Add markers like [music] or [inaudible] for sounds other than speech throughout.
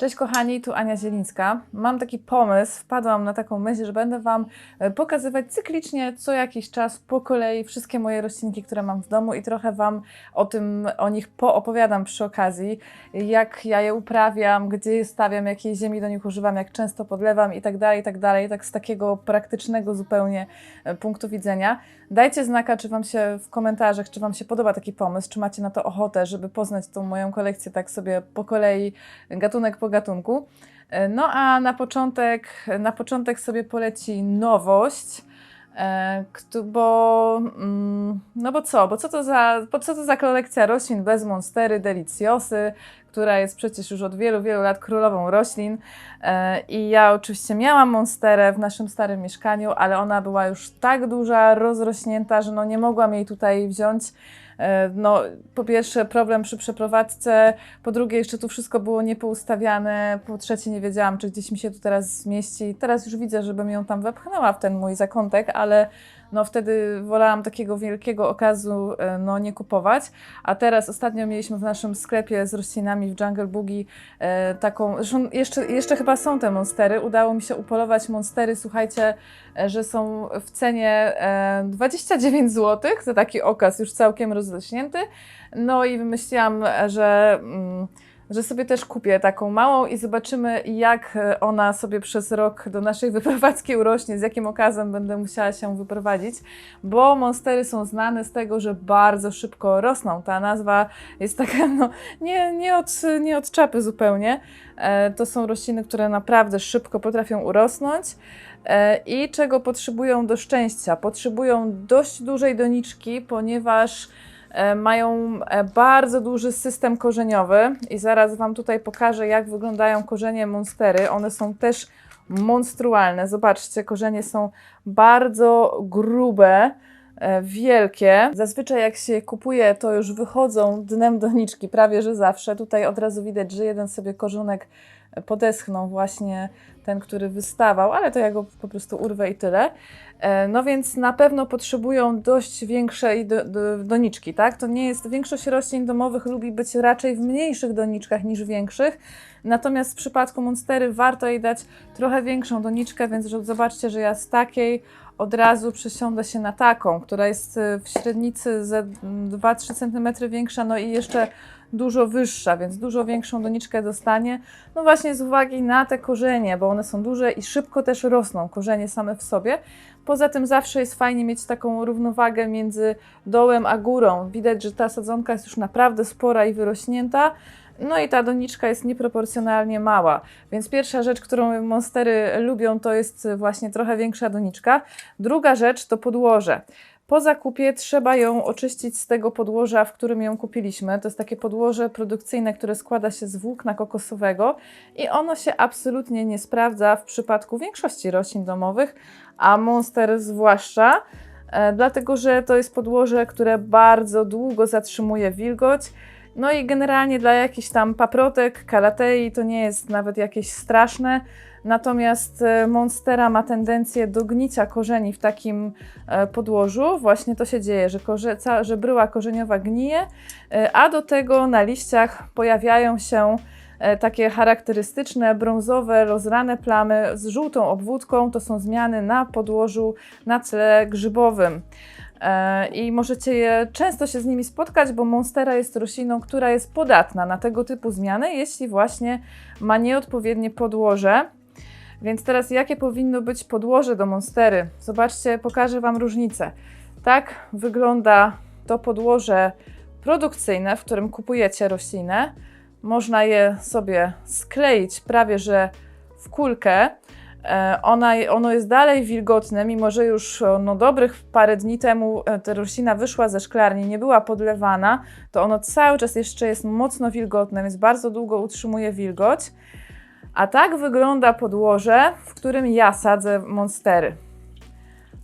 Cześć kochani, tu Ania Zielińska. Mam taki pomysł, wpadłam na taką myśl, że będę Wam e, pokazywać cyklicznie co jakiś czas po kolei wszystkie moje roślinki, które mam w domu i trochę Wam o tym, o nich poopowiadam przy okazji, jak ja je uprawiam, gdzie je stawiam, jakiej ziemi do nich używam, jak często podlewam i tak dalej, i tak dalej, tak z takiego praktycznego zupełnie e, punktu widzenia. Dajcie znaka, czy Wam się w komentarzach, czy Wam się podoba taki pomysł, czy macie na to ochotę, żeby poznać tą moją kolekcję tak sobie po kolei, gatunek po gatunku. E, No a na początek, na początek sobie poleci nowość, e, bo, mm, no bo co, bo co to za, co to za kolekcja roślin bez monstery deliciosy, która jest przecież już od wielu, wielu lat królową roślin. E, I ja oczywiście miałam monsterę w naszym starym mieszkaniu, ale ona była już tak duża, rozrośnięta, że no nie mogłam jej tutaj wziąć. E, No, po pierwsze problem przy przeprowadzce, po drugie jeszcze tu wszystko było niepoustawiane, po trzecie nie wiedziałam, czy gdzieś mi się tu teraz zmieści. Teraz już widzę, żebym ją tam wepchnęła w ten mój zakątek, ale no wtedy wolałam takiego wielkiego okazu e, no, nie kupować. A teraz ostatnio mieliśmy w naszym sklepie z roślinami w Jungle Boogie e, taką, zresztą jeszcze, jeszcze chyba są te monstery, udało mi się upolować monstery, słuchajcie, że są w cenie e, 29 zł za taki okaz już całkiem rozrośnięty. No i wymyśliłam, e, że, mm, że sobie też kupię taką małą i zobaczymy, jak e, ona sobie przez rok do naszej [laughs] wyprowadzki urośnie, z jakim okazem będę musiała się wyprowadzić, bo monstery są znane z tego, że bardzo szybko rosną. Ta nazwa jest taka, no, nie, nie, od, nie od czapy zupełnie. E, To są rośliny, które naprawdę szybko potrafią urosnąć. E, I czego potrzebują do szczęścia? Potrzebują dość dużej doniczki, ponieważ e, mają e, bardzo duży system korzeniowy i zaraz Wam tutaj pokażę, jak wyglądają korzenie monstery. One są też monstrualne. Zobaczcie, korzenie są bardzo grube, wielkie. Zazwyczaj jak się je kupuje, to już wychodzą dnem doniczki, prawie że zawsze. Tutaj od razu widać, że jeden sobie korzonek podeschnął właśnie ten, który wystawał, ale to ja go po prostu urwę i tyle. E, No więc na pewno potrzebują dość większej do, do, doniczki, tak? To nie jest, większość roślin domowych lubi być raczej w mniejszych doniczkach niż większych, natomiast w przypadku monstery warto jej dać trochę większą doniczkę, więc zobaczcie, że ja z takiej od razu przesiądę się na taką, która jest e, w średnicy ze 2-3 cm większa, no i jeszcze dużo wyższa, więc dużo większą doniczkę dostanie. No właśnie z uwagi na te korzenie, bo one są duże i szybko też rosną, korzenie same w sobie. Poza tym zawsze jest fajnie mieć taką równowagę między dołem a górą. Widać, że ta sadzonka jest już naprawdę spora i wyrośnięta. No i ta doniczka jest nieproporcjonalnie mała. Więc pierwsza rzecz, którą monstery lubią, to jest właśnie trochę większa doniczka. Druga rzecz to podłoże. Po zakupie trzeba ją oczyścić z tego podłoża, w którym ją kupiliśmy. To jest takie podłoże produkcyjne, które składa się z włókna kokosowego i ono się absolutnie nie sprawdza w przypadku większości roślin domowych, a monster zwłaszcza, e, dlatego że to jest podłoże, które bardzo długo zatrzymuje wilgoć. No i generalnie dla jakichś tam paprotek, kalatei to nie jest nawet jakieś straszne. Natomiast e, monstera ma tendencję do gnicia korzeni w takim e, podłożu. Właśnie to się dzieje, że, korze, że bryła korzeniowa gnije, e, a do tego na liściach pojawiają się takie charakterystyczne brązowe, rozrane plamy z żółtą obwódką. To są zmiany na podłożu na tle grzybowym. E, I możecie je często się z nimi spotkać, bo monstera jest rośliną, która jest podatna na tego typu zmiany, jeśli właśnie ma nieodpowiednie podłoże. Więc teraz jakie powinno być podłoże do monstery? Zobaczcie, pokażę Wam różnicę. Tak wygląda to podłoże produkcyjne, w którym kupujecie roślinę. Można je sobie skleić prawie że w kulkę. E, Ona, ono jest dalej wilgotne, mimo że już no, dobrych parę dni temu e, ta roślina wyszła ze szklarni, nie była podlewana, to ono cały czas jeszcze jest mocno wilgotne, więc bardzo długo utrzymuje wilgoć. A tak wygląda podłoże, w którym ja sadzę monstery.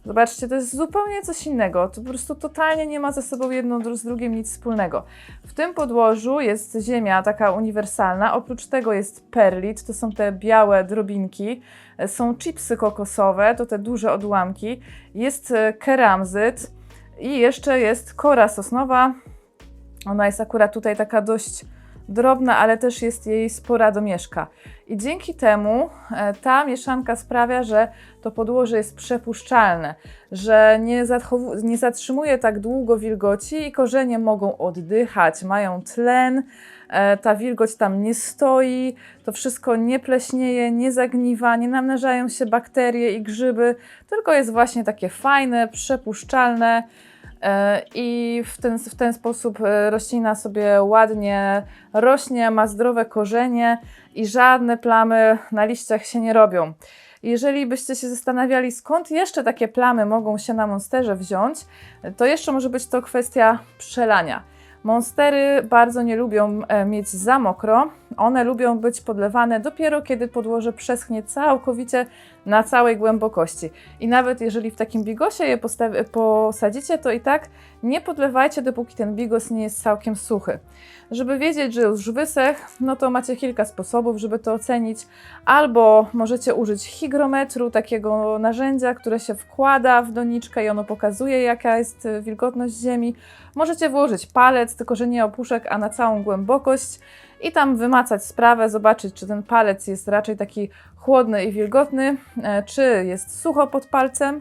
Zobaczcie, to jest zupełnie coś innego. To po prostu totalnie nie ma ze sobą jedno z drugim nic wspólnego. W tym podłożu jest ziemia taka uniwersalna. Oprócz tego jest perlit, to są te białe drobinki. E, Są chipsy kokosowe, to te duże odłamki. Jest e, keramzyt i jeszcze jest kora sosnowa. Ona jest akurat tutaj taka dość drobna, ale też jest jej spora domieszka. I dzięki temu e, ta mieszanka sprawia, że to podłoże jest przepuszczalne, że nie, nie zatrzymuje tak długo wilgoci i korzenie mogą oddychać, mają tlen, e, ta wilgoć tam nie stoi, to wszystko nie pleśnieje, nie zagniwa, nie namnażają się bakterie i grzyby, tylko jest właśnie takie fajne, przepuszczalne. E, I w ten, w ten sposób e, roślina sobie ładnie rośnie, ma zdrowe korzenie i żadne plamy na liściach się nie robią. Jeżeli byście się zastanawiali, skąd jeszcze takie plamy mogą się na monsterze wziąć, to jeszcze może być to kwestia przelania. Monstery bardzo nie lubią e, mieć za mokro. One lubią być podlewane dopiero kiedy podłoże przeschnie całkowicie na całej głębokości. I nawet jeżeli w takim bigosie je posadzicie, to i tak nie podlewajcie, dopóki ten bigos nie jest całkiem suchy. Żeby wiedzieć, że już wysech, no to macie kilka sposobów, żeby to ocenić. Albo możecie użyć hygrometru, takiego narzędzia, które się wkłada w doniczkę i ono pokazuje, jaka jest y, wilgotność ziemi. Możecie włożyć palec, tylko że nie opuszek, a na całą głębokość i tam wymacać sprawę, zobaczyć, czy ten palec jest raczej taki chłodny i wilgotny, e, czy jest sucho pod palcem.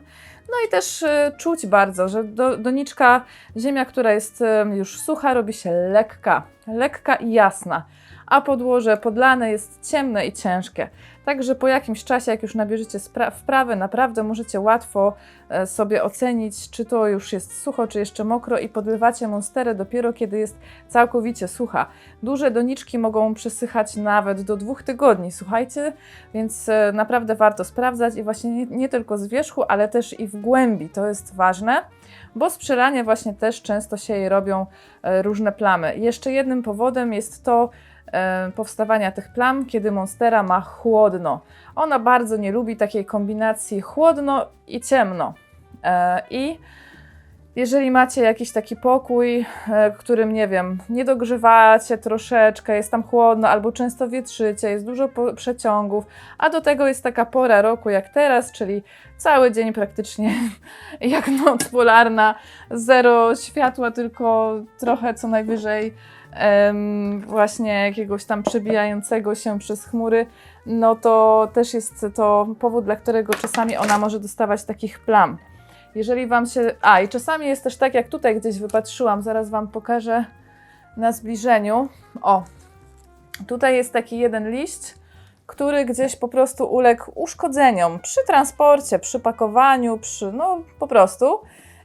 No i też e, czuć bardzo, że do, doniczka, ziemia, która jest już sucha, robi się lekka, lekka i jasna, a podłoże podlane jest ciemne i ciężkie. Także po jakimś czasie, jak już nabierzecie wprawy, naprawdę możecie łatwo e, sobie ocenić, czy to już jest sucho, czy jeszcze mokro i podlewacie monsterę dopiero kiedy jest całkowicie sucha. Duże doniczki mogą przesychać nawet do dwóch tygodni, słuchajcie, więc e, naprawdę warto sprawdzać i właśnie nie, nie tylko z wierzchu, ale też i w głębi, to jest ważne, bo z przelania właśnie też często się jej robią e, różne plamy. Jeszcze jednym powodem jest to powstawania tych plam, kiedy monstera ma chłodno. Ona bardzo nie lubi takiej kombinacji chłodno i ciemno. E, I jeżeli macie jakiś taki pokój, e, którym, nie wiem, nie dogrzewacie troszeczkę, jest tam chłodno, albo często wietrzycie, jest dużo przeciągów, a do tego jest taka pora roku jak teraz, czyli cały dzień praktycznie [laughs] jak noc polarna, zero światła, tylko trochę co najwyżej właśnie jakiegoś tam przebijającego się przez chmury, no to też jest to powód, dla którego czasami ona może dostawać takich plam. Jeżeli Wam się. A, i czasami jest też tak, jak tutaj gdzieś wypatrzyłam, zaraz Wam pokażę na zbliżeniu. O, tutaj jest taki jeden liść, który gdzieś po prostu uległ uszkodzeniom przy transporcie, przy pakowaniu, przy. no po prostu.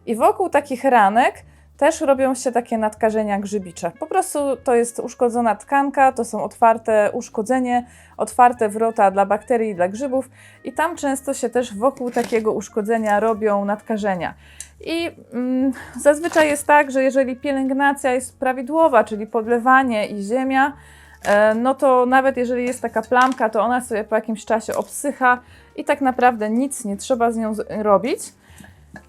I wokół takich ranek też robią się takie nadkażenia grzybicze. Po prostu to jest uszkodzona tkanka, to są otwarte uszkodzenie, otwarte wrota dla bakterii i dla grzybów, i tam często się też wokół takiego uszkodzenia robią nadkażenia. I mm, zazwyczaj jest tak, że jeżeli pielęgnacja jest prawidłowa, czyli podlewanie i ziemia, e, no to nawet jeżeli jest taka plamka, to ona sobie po jakimś czasie obsycha i tak naprawdę nic nie trzeba z nią robić.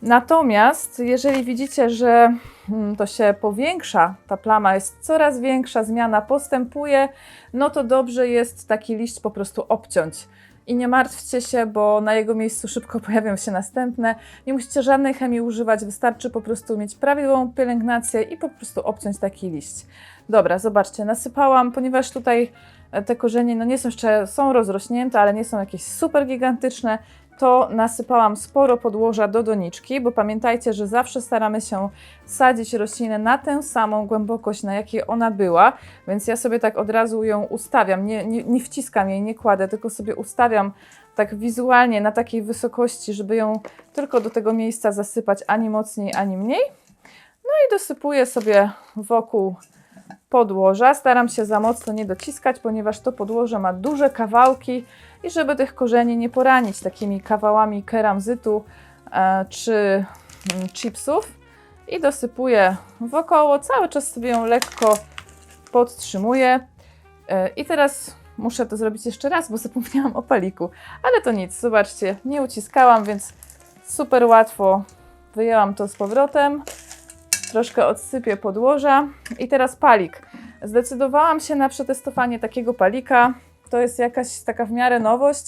Natomiast jeżeli widzicie, że mm, to się powiększa, ta plama jest coraz większa, zmiana postępuje, no to dobrze jest taki liść po prostu obciąć. I nie martwcie się, bo na jego miejscu szybko [laughs] pojawią się następne. Nie musicie żadnej chemii używać, wystarczy po prostu mieć prawidłową pielęgnację i po prostu obciąć taki liść. Dobra, zobaczcie, nasypałam, ponieważ tutaj e, te korzenie no nie są jeszcze, są rozrośnięte, ale nie są jakieś super gigantyczne, to nasypałam sporo podłoża do doniczki, bo pamiętajcie, że zawsze staramy się sadzić roślinę na tę samą głębokość, na jakiej ona była, więc ja sobie tak od razu ją ustawiam, nie, nie, nie wciskam jej, nie kładę, tylko sobie ustawiam tak wizualnie na takiej wysokości, żeby ją tylko do tego miejsca zasypać ani mocniej, ani mniej. No i dosypuję sobie wokół podłoża. Staram się za mocno nie dociskać, ponieważ to podłoże ma duże kawałki i żeby tych korzeni nie poranić takimi kawałami keramzytu e, czy mm, chipsów. I dosypuję wokoło, cały czas sobie ją lekko podtrzymuję. E, I teraz muszę to zrobić jeszcze raz, bo zapomniałam o paliku. Ale to nic, zobaczcie, nie uciskałam, więc Super łatwo wyjęłam to z powrotem. Troszkę odsypię podłoża. I teraz palik. Zdecydowałam się na przetestowanie takiego palika. To jest jakaś taka w miarę nowość.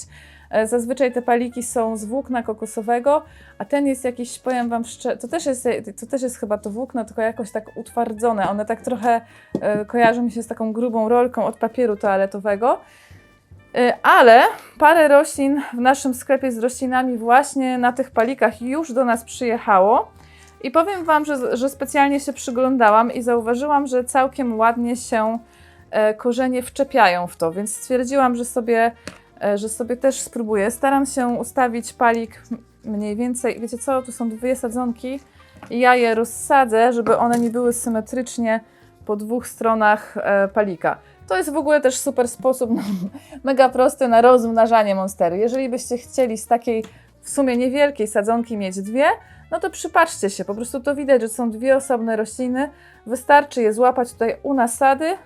E, Zazwyczaj te paliki są z włókna kokosowego, a ten jest jakiś, powiem Wam szczerze, to też jest, to też jest chyba to włókno, tylko jakoś tak utwardzone. One tak trochę e, kojarzą mi się z taką grubą rolką od papieru toaletowego. E, Ale parę roślin w naszym sklepie z roślinami właśnie na tych palikach już do nas przyjechało. I powiem Wam, że, że specjalnie się przyglądałam i zauważyłam, że całkiem ładnie się e, korzenie wczepiają w to, więc stwierdziłam, że sobie, e, że sobie też spróbuję. Staram się ustawić palik mniej więcej, wiecie co, tu są dwie sadzonki i ja je rozsadzę, żeby one nie były symetrycznie po dwóch stronach e, palika. To jest w ogóle też super sposób, [laughs] na, mega prosty na rozmnażanie monstery. Jeżeli byście chcieli z takiej w sumie niewielkiej sadzonki mieć dwie, no to przypatrzcie się, po prostu to widać, że są dwie osobne rośliny. Wystarczy je złapać tutaj u nasady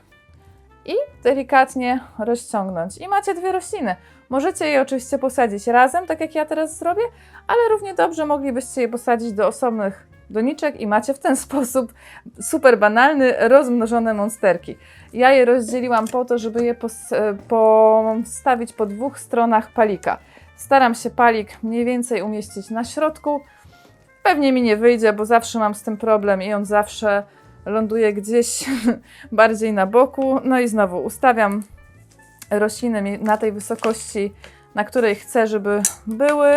i delikatnie rozciągnąć. I macie dwie rośliny. Możecie je oczywiście posadzić razem, tak jak ja teraz zrobię, ale równie dobrze moglibyście je posadzić do osobnych doniczek i macie w ten [laughs] sposób super banalny, rozmnożone monsterki. Ja je rozdzieliłam po to, żeby je e, postawić po dwóch stronach palika. Staram się palik mniej więcej umieścić na środku. Pewnie mi nie wyjdzie, bo zawsze mam z tym problem i on zawsze ląduje gdzieś [laughs] bardziej na boku. No i znowu ustawiam rośliny na tej wysokości, na której chcę, żeby były.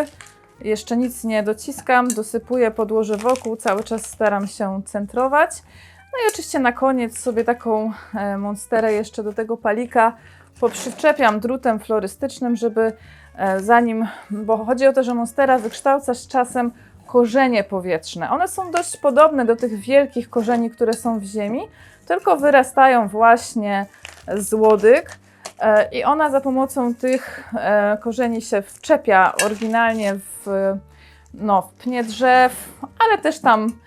Jeszcze nic nie dociskam, dosypuję podłoże wokół, cały czas staram się centrować. No i oczywiście na koniec sobie taką e, monsterę jeszcze do tego palika poprzyczepiam drutem florystycznym, żeby e, zanim, bo chodzi o to, że monstera wykształca z czasem korzenie powietrzne. One są dość podobne do tych wielkich korzeni, które są w ziemi, tylko wyrastają właśnie z łodyg. E, I ona za pomocą tych e, korzeni się wczepia oryginalnie w, no, w pnie drzew, ale też tam,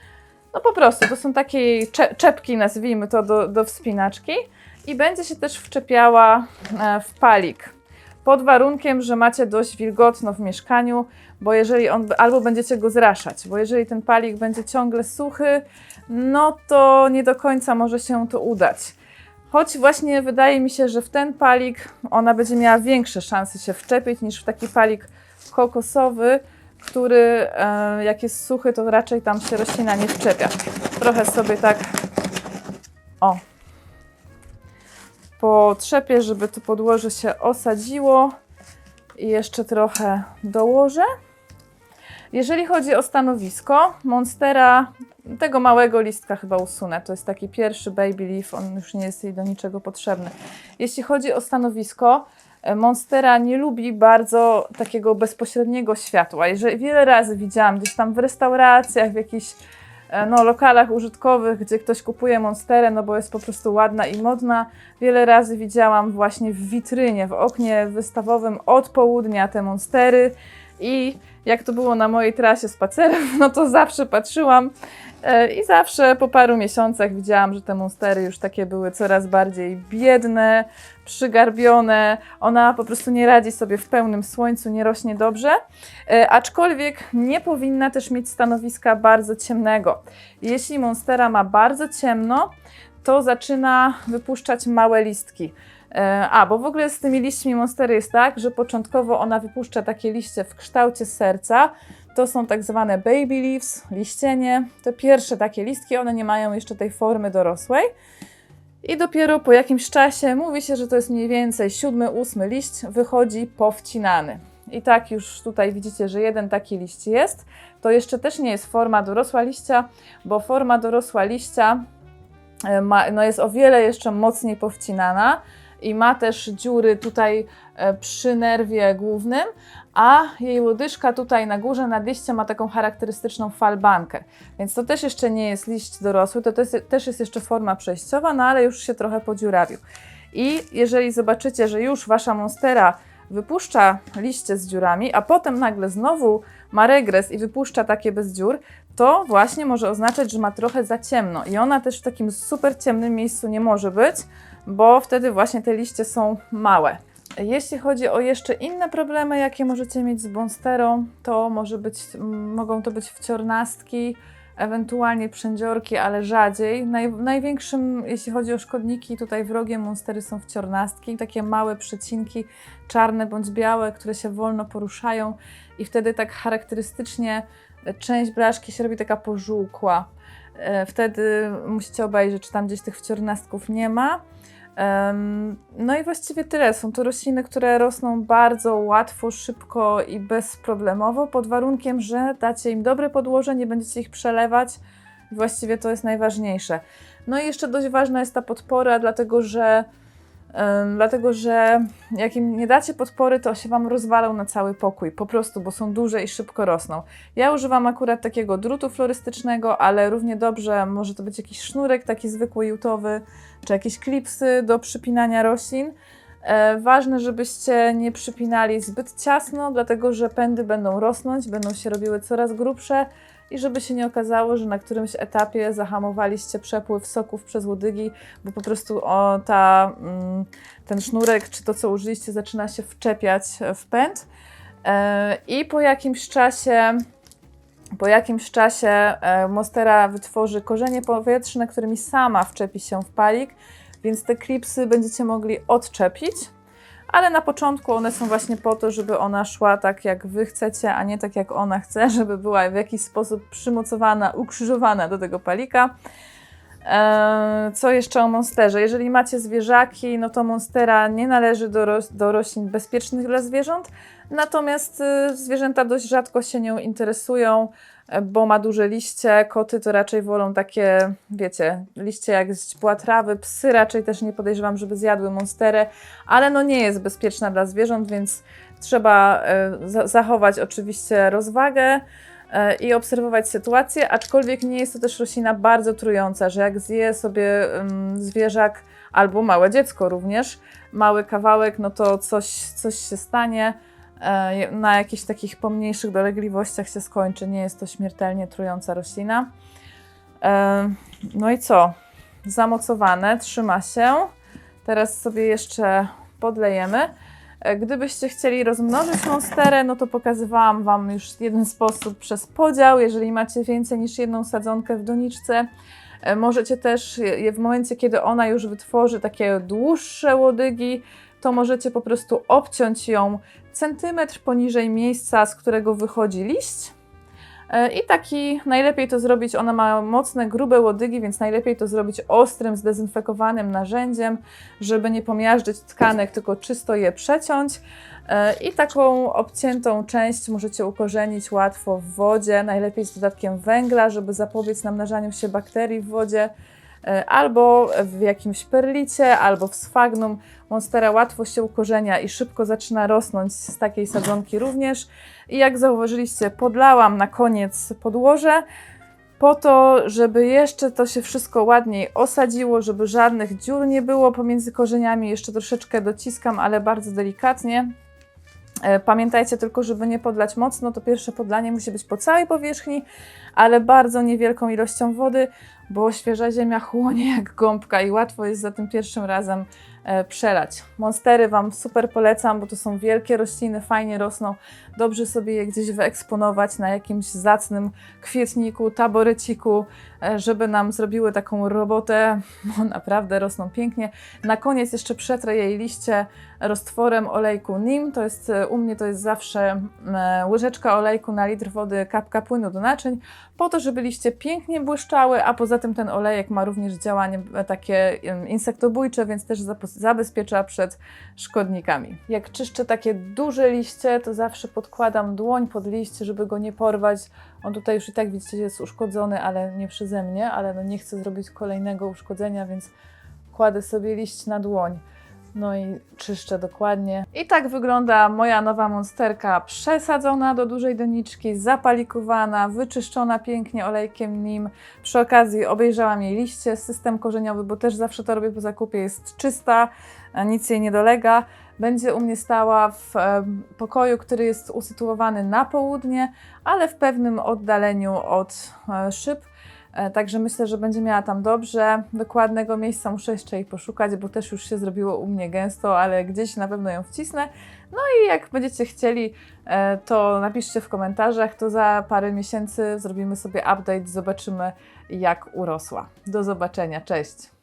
no po prostu, to są takie cze- czepki, nazwijmy to, do, do wspinaczki. I będzie się też wczepiała e, w palik. Pod warunkiem, że macie dość wilgotno w mieszkaniu, bo jeżeli on, albo będziecie go zraszać, bo jeżeli ten palik będzie ciągle suchy, no to nie do końca może się to udać. Choć właśnie wydaje mi się, że w ten palik ona będzie miała większe szanse się wczepić niż w taki palik kokosowy, który e, jak jest suchy, to raczej tam się roślina nie wczepia. Trochę sobie tak o potrzepię, żeby to podłoże się osadziło i jeszcze trochę dołożę. Jeżeli chodzi o stanowisko, Monstera, tego małego listka chyba usunę. To jest taki pierwszy baby leaf, on już nie jest jej do niczego potrzebny. Jeśli chodzi o stanowisko, e, Monstera nie lubi bardzo takiego bezpośredniego światła. Jeżeli wiele razy widziałam gdzieś tam w restauracjach, w jakichś no, lokalach użytkowych, gdzie ktoś kupuje Monsterę, no bo jest po prostu ładna i modna. Wiele razy widziałam właśnie w witrynie, w oknie wystawowym od południa te Monstery i jak to było na mojej trasie spacerów, [laughs] no to zawsze patrzyłam e, i zawsze po paru miesiącach widziałam, że te monstery już takie były coraz bardziej biedne, przygarbione. Ona po prostu nie radzi sobie w pełnym słońcu, nie rośnie dobrze, e, aczkolwiek nie powinna też mieć stanowiska bardzo ciemnego. Jeśli monstera ma bardzo ciemno, to zaczyna wypuszczać małe listki. E, A, bo w ogóle z tymi liśćmi monstery jest tak, że początkowo ona wypuszcza takie liście w kształcie serca. To są tak zwane baby leaves, liścienie. Te pierwsze takie listki, one nie mają jeszcze tej formy dorosłej. I dopiero po jakimś czasie, mówi się, że to jest mniej więcej siódmy, ósmy liść, wychodzi powcinany. I tak już tutaj widzicie, że jeden taki liść jest. To jeszcze też nie jest forma dorosła liścia, bo forma dorosła liścia e, ma, no jest o wiele jeszcze mocniej powcinana i ma też dziury tutaj e, przy nerwie głównym, a jej łodyżka tutaj na górze nad liściem ma taką charakterystyczną falbankę. Więc to też jeszcze nie jest liść dorosły, to też, jest jeszcze forma przejściowa, no ale już się trochę podziurawił. I jeżeli zobaczycie, że już wasza monstera wypuszcza liście z dziurami, a potem nagle znowu ma regres i wypuszcza takie bez dziur, to właśnie może oznaczać, że ma trochę za ciemno. I ona też w takim super ciemnym miejscu nie może być, bo wtedy właśnie te liście są małe. Jeśli chodzi o jeszcze inne problemy, jakie możecie mieć z monsterą, to może być, mogą to być wciornastki, ewentualnie przędziorki, ale rzadziej. Naj, największym, jeśli chodzi o szkodniki, tutaj wrogiem monstery są wciornastki, takie małe przecinki, czarne bądź białe, które się wolno poruszają i wtedy tak charakterystycznie część blaszki się robi taka pożółkła. E, Wtedy musicie obejrzeć, czy tam gdzieś tych wciornastków nie ma. No i właściwie tyle. Są to rośliny, które rosną bardzo łatwo, szybko i bezproblemowo, pod warunkiem, że dacie im dobre podłoże, nie będziecie ich przelewać. Właściwie to jest najważniejsze. No i jeszcze dość ważna jest ta podpora, dlatego że, dlatego że jak im nie dacie podpory, to się Wam rozwalą na cały pokój, po prostu, bo są duże i szybko rosną. Ja używam akurat takiego drutu florystycznego, ale równie dobrze może to być jakiś sznurek taki zwykły jutowy, czy jakieś klipsy do przypinania roślin. E, ważne, żebyście nie przypinali zbyt ciasno, dlatego że pędy będą rosnąć, będą się robiły coraz grubsze i żeby się nie okazało, że na którymś etapie zahamowaliście przepływ soków przez łodygi, bo po prostu o, ta, mm, ten sznurek czy to, co użyliście, zaczyna się wczepiać w pęd. E, I po jakimś czasie po jakimś czasie e, Monstera wytworzy korzenie powietrzne, którymi sama wczepi się w palik, więc te klipsy będziecie mogli odczepić, ale na początku one są właśnie po to, żeby ona szła tak jak Wy chcecie, a nie tak jak ona chce, [laughs] żeby była w jakiś sposób przymocowana, ukrzyżowana do tego palika. E, Co jeszcze o monsterze? Jeżeli macie zwierzaki, no to monstera nie należy do, do roślin bezpiecznych dla zwierząt, natomiast y, zwierzęta dość rzadko się nią interesują, e, bo ma duże liście. Koty to raczej wolą takie, wiecie, liście jak z źdźbła trawy. Psy raczej też nie podejrzewam, żeby zjadły monsterę, ale no nie jest bezpieczna dla zwierząt, więc trzeba e, za- zachować oczywiście rozwagę e, i obserwować sytuację, aczkolwiek nie jest to też roślina bardzo trująca, że jak zje sobie zwierzak albo małe dziecko również, mały kawałek, no to coś, coś się stanie, na jakichś takich pomniejszych dolegliwościach się skończy, nie jest to śmiertelnie trująca roślina. E, No i co? Zamocowane, trzyma się. Teraz sobie jeszcze podlejemy. E, Gdybyście chcieli rozmnożyć monsterę, no to pokazywałam Wam już jeden sposób przez podział. Jeżeli macie więcej niż jedną sadzonkę w doniczce, e, możecie też je w momencie, kiedy ona już wytworzy takie dłuższe łodygi, to możecie po prostu obciąć ją centymetr poniżej miejsca, z którego wychodzi liść. E, I taki najlepiej to zrobić, ona ma mocne, grube łodygi, więc najlepiej to zrobić ostrym, zdezynfekowanym narzędziem, żeby nie pomiażdżyć tkanek, tylko czysto je przeciąć. E, I taką obciętą część możecie ukorzenić łatwo w wodzie, najlepiej z dodatkiem węgla, żeby zapobiec namnażaniu się bakterii w wodzie, albo w jakimś perlicie, albo w sfagnum. Monstera łatwo się ukorzenia i szybko zaczyna rosnąć z takiej sadzonki również. I jak zauważyliście, podlałam na koniec podłoże, po to, żeby jeszcze to się wszystko ładniej osadziło, żeby żadnych dziur nie było pomiędzy korzeniami. Jeszcze troszeczkę dociskam, ale bardzo delikatnie. E, Pamiętajcie tylko, żeby nie podlać mocno, to pierwsze podlanie musi być po całej powierzchni, ale bardzo niewielką ilością wody, bo świeża ziemia chłonie jak gąbka i łatwo jest za tym pierwszym razem e, przelać. Monstery Wam super polecam, bo to są wielkie rośliny, fajnie rosną. Dobrze sobie je gdzieś wyeksponować na jakimś zacnym kwietniku, taboreciku, e, żeby nam zrobiły taką robotę, bo naprawdę rosną pięknie. Na koniec jeszcze przetrę jej liście roztworem olejku NIM. To jest, e, u mnie to jest zawsze łyżeczka olejku na litr wody, kapka płynu do naczyń, po to, żeby liście pięknie błyszczały, a poza tym ten olejek ma również działanie e, takie insektobójcze, więc też zabezpiecza przed szkodnikami. Jak czyszczę takie duże liście, to zawsze podkładam dłoń pod liście, żeby go nie porwać. On tutaj już i tak widzicie jest uszkodzony, ale nie przeze mnie, ale no nie chcę zrobić kolejnego uszkodzenia, więc kładę sobie liść na dłoń. No i czyszczę dokładnie. I tak wygląda moja nowa monsterka przesadzona do dużej doniczki, zapalikowana, wyczyszczona pięknie olejkiem nim. Przy okazji obejrzałam jej liście, system korzeniowy, bo też zawsze to robię po zakupie, jest czysta, nic jej nie dolega. Będzie u mnie stała w e, pokoju, który jest usytuowany na południe, ale w pewnym oddaleniu od e, szyb. E, Także myślę, że będzie miała tam dobrze. Dokładnego miejsca muszę jeszcze jej poszukać, bo też już się zrobiło u mnie gęsto, ale gdzieś na pewno ją wcisnę. No i jak będziecie chcieli, e, to napiszcie w komentarzach, to za parę miesięcy zrobimy sobie update, zobaczymy jak urosła. Do zobaczenia, cześć!